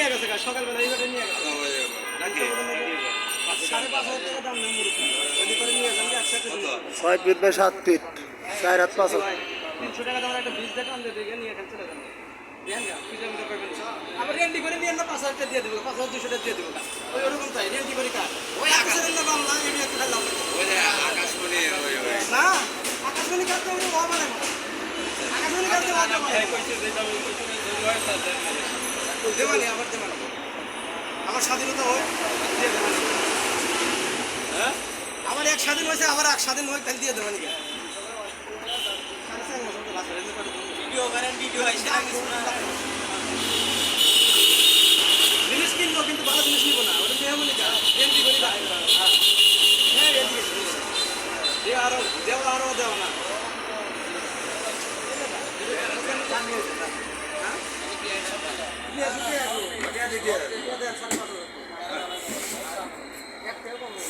নিয়ে গেছে গা, সকালবেলা এই গাড়ি নিয়ে গেছে ছয় ফিট সাত ফিট চার হাত পাঁচ হাত। তিনশো টাকা দামের একটা বীজ দেখান দিয়ে দেখে নিয়ে এখানে চলে যান দেন গা, পিছনে মতো করবেন? না। আবার রেন্ডি করে নিয়ে পাঁচ হাজার দিয়ে দেবো পাঁচ হাজার দুশো টাকা দিয়ে দেবো। ওই ওরকম তাই রেন্ডি করে কার? ওই আকাশের না বাংলা একটা লাভ না আকাশমণি কাটতে ওটা হওয়া না। আকাশমণি কাটতে হওয়া না। দেওয়ানি আবার দেওয়ানি আমার স্বাধীনতা হয় দেওয়ানি আমার এক স্বাধীন হয়েছে আবার এক স্বাধীন হয় তাহলে দিয়ে দেওয়ানি কে? সাড়ে চার বছর তো বাঁচা, এতে কত জিনিস কিনবো কিন্তু ভালো জিনিস নিবো না। ওটা মেহমানি কা রেন্টি করি হ্যাঁ রেন্টি দে আরও দেওয়া আরও দেওয়া না। হ্যাঁ?